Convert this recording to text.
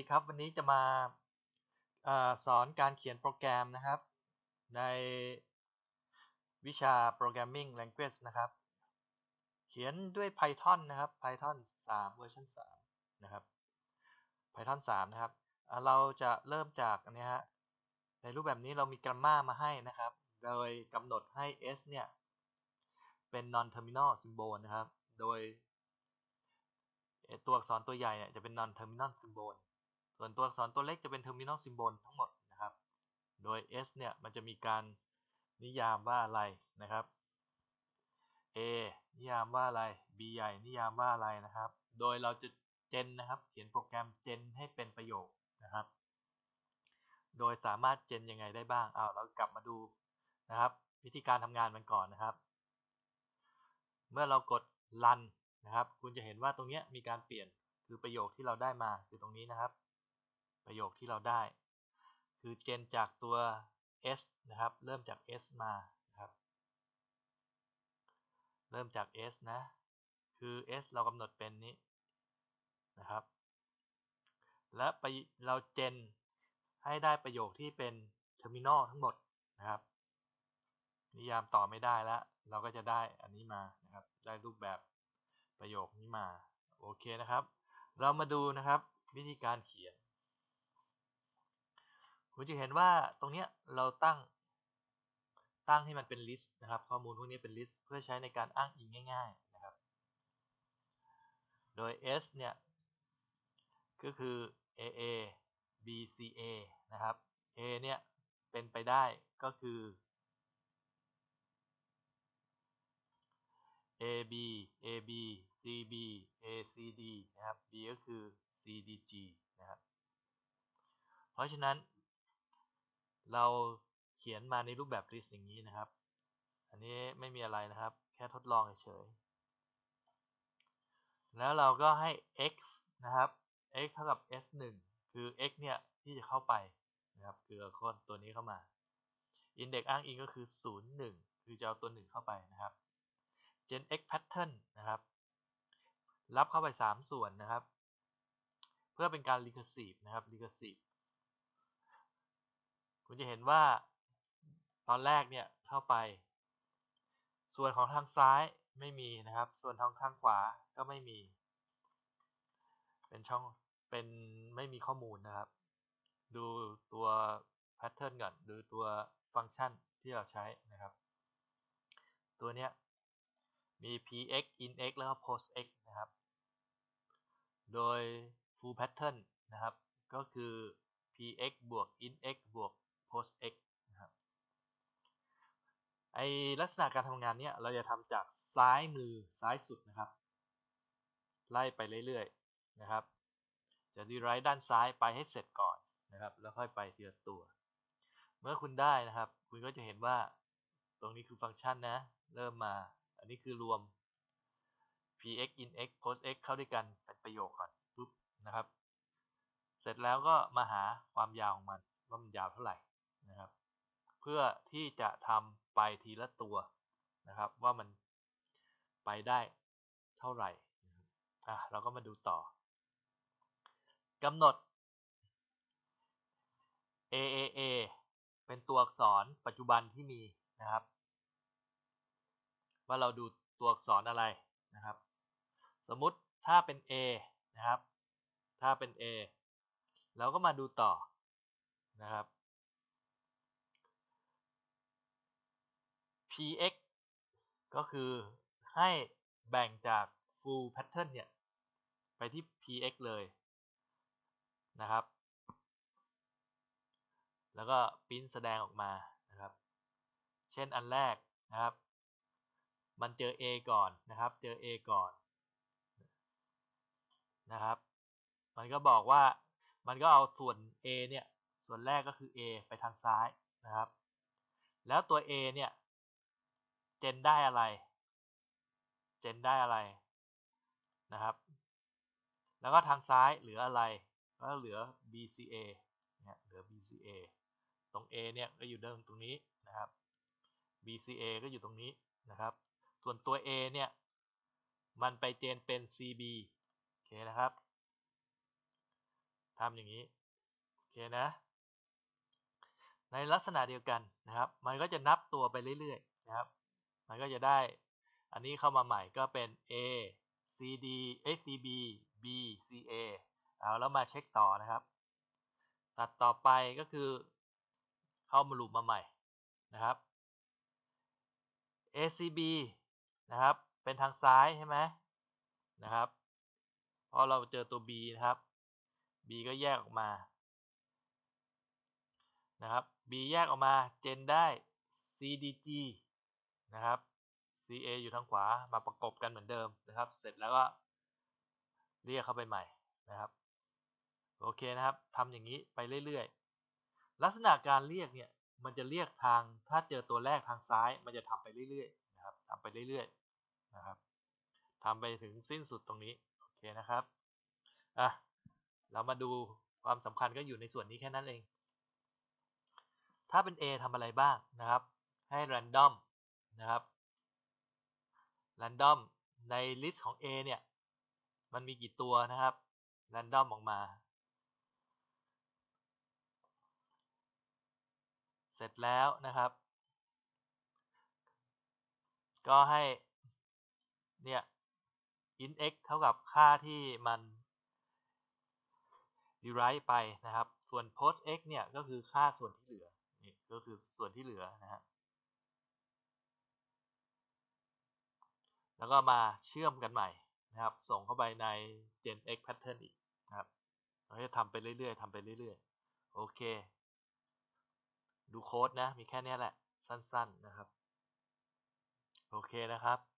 ดีครับวันนี้จะมาอาสอนการเขียนโปรแกรมนะครับ ในวิชา Programming Language นะครับ เขียนด้วย Python นะครับ Python 3 เวอร์ชัน3นะครับ Python 3 นะครับ เราจะเริ่มจากอันนี้ฮะในรูปแบบนี้เรามี grammar มาให้นะครับ โดยกำหนดให้ s เนี่ย เป็น non terminal symbol นะครับ โดยตัวอักษรตัวใหญ่เนี่ยจะเป็น non terminal symbol ส่วนตัวอักษรตัวเล็กจะเป็น terminal symbol ทั้งหมดนะครับ โดย s เนี่ยมันจะมีการนิยามว่าอะไรนะครับ a นิยามว่าอะไร b ใหญ่นิยามว่าอะไรนะครับ โดยเราจะเจนนะครับเขียนโปรแกรมเจนให้เป็นประโยคนะครับ โดยสามารถเจนยังไงได้บ้างเอาเรากลับมาดูนะครับ วิธีการทำงานมันก่อนนะครับ เมื่อเรากด run นะครับ คุณจะเห็นว่าตรงนี้มีการเปลี่ยนคือประโยคที่เราได้มาคือตรงนี้นะครับ ประโยคที่เราได้ คือเจนจากตัว s นะครับ เริ่มจาก s มาครับ เริ่มจาก s นะ คือ s เรากำหนดเป็นนี้นะครับ และไปเราเจนให้ได้ประโยคที่เป็น terminal ทั้งหมดนะครับ นิยามต่อไม่ได้แล้ว เราก็จะได้อันนี้มานะครับ ได้รูปแบบประโยคนี้มา โอเคนะครับ เรามาดูนะครับวิธีการเขียน คุณจะเห็นว่าตรงนี้เราตั้งตั้งให้มันเป็น list นะครับ ข้อมูลพวกนี้เป็น list เพื่อใช้ในการอ้างอิงง่าย ๆนะครับ โดย s เนี่ยก็คือ aa bca นะครับ a เนี่ยเป็นไปได้ก็คือ AB AB CB ACD นะครับ B ก็คือ CDG นะครับ เพราะฉะนั้น เราเขียนมาในรูปแบบ list อย่างนี้นะครับ อันนี้ไม่มีอะไรนะครับ แค่ทดลองเฉยๆแล้วเราก็ให้ x นะครับ x เท่ากับ s1 คือ x เนี่ยที่จะเข้าไปนะครับคือคนตัวนี้เข้ามา index อ้างอิงก็คือ 0 1 คือจะเอาตัว 1 เข้าไปนะครับ gen x pattern นะครับ รับเข้าไป 3 ส่วนนะครับ เพื่อเป็นการ recursive นะครับ recursive คุณจะเห็นว่าตอนแรกเนี่ยเข้าไป ส่วนของทางซ้ายไม่มีนะครับ ส่วนทางข้างขวาก็ไม่มี เป็นช่องเป็นไม่มีข้อมูลนะครับ ดูตัว pattern ก่อน ดูตัวฟังก์ชันที่เราใช้นะครับ ตัวเนี้ยมี px inx แล้วก็ postx นะครับ โดย full pattern นะครับ ก็คือ px บวก inx บวก postx นะครับไอลักษณะการทำงานเนี้ยเราจะทำจากซ้ายมือซ้ายสุดนะครับ ไล่ไปเรื่อยๆนะครับ จะดีไรด้านซ้ายไปให้เสร็จก่อนนะครับ แล้วค่อยไปทีละตัว เมื่อคุณได้นะครับ คุณก็จะเห็นว่าตรงนี้คือฟังก์ชันนะ เริ่มมา อันนี้คือรวม px inx postx เข้าด้วยกันเป็นประโยคก่อนปุ๊บนะครับ เสร็จแล้วก็มาหาความยาวของมันว่ามันยาวเท่าไหร่นะครับ เพื่อที่จะทำไปทีละตัวนะครับ ว่ามันไปได้เท่าไหร่อะเราก็มาดูต่อกำหนด AAA เป็นตัวอักษรปัจจุบันที่มีนะครับ ว่าเราดูตัวอักษรอะไรนะครับ สมมุติถ้าเป็น A นะครับ ถ้าเป็น A เราก็มาดูต่อนะครับ px ก็คือให้แบ่งจาก full pattern เนี่ย ไปที่ px เลยนะครับ แล้วก็พิมพ์แสดงออกมานะครับ เช่นอันแรกนะครับ มันเจอ A ก่อนนะครับ เจอ A ก่อนนะครับ มันก็บอกว่ามันก็เอาส่วน A เนี่ย ส่วนแรกก็คือ A ไปทางซ้ายนะครับ แล้วตัว A เนี่ย เจนได้อะไร เจนได้อะไรนะครับ แล้วก็ทางซ้ายเหลืออะไร ก็เหลือ BCA เนี่ยเหลือ BCA ตรง A เนี่ยก็อยู่เดิมตรงนี้นะครับ BCA ก็อยู่ตรงนี้นะครับ ส่วนตัว A เนี่ยมันไปเจนเป็น CB โอเคนะครับทำอย่างนี้โอเคนะ ในลักษณะเดียวกันนะครับ มันก็จะนับตัวไปเรื่อยๆนะครับ มันก็จะได้ อันนี้เข้ามาใหม่ก็เป็น A C D A C B B C A เอาแล้วมาเช็คต่อนะครับ ตัดต่อไปก็คือเข้ามาลูปมาใหม่นะครับ ACB นะครับ เป็นทางซ้ายใช่ไหมนะครับพอเราเจอตัว B นะครับ B ก็แยกออกมานะครับ B แยกออกมา เจนได้ CDG นะครับ CA อยู่ทางขวามาประกบกันเหมือนเดิมนะครับ เสร็จแล้วก็เรียกเข้าไปใหม่นะครับโอเคนะครับทำอย่างนี้ไปเรื่อยๆ ลักษณะการเรียกเนี่ยมันจะเรียกทางถ้าเจอตัวแรกทางซ้าย มันจะทำไปเรื่อยๆนะครับทำไปเรื่อยๆนะครับทำไปถึงสิ้นสุดตรงนี้โอเคนะครับอะเรามาดูความสำคัญก็อยู่ในส่วนนี้แค่นั้นเอง ถ้าเป็น A ทำอะไรบ้างนะครับ ให้ random นะครับ random ใน list ของ A เนี่ย มันมีกี่ตัวนะครับ random ออกมา เสร็จแล้วนะครับ ก็ให้เนี่ย int x เท่ากับค่าที่มัน derive ไปนะครับ ส่วน post x เนี่ย ก็คือค่าส่วนที่เหลือ นี่ก็คือส่วนที่เหลือนะฮะ แล้วก็มาเชื่อมกันใหม่นะครับ ส่งเข้าไปใน gen x pattern อีกนะครับเราจะทำไปเรื่อยๆทำไปเรื่อยๆ โอเค ดูโค้ดนะ มีแค่นี้แหละ สั้นๆนะครับ โอเคนะครับ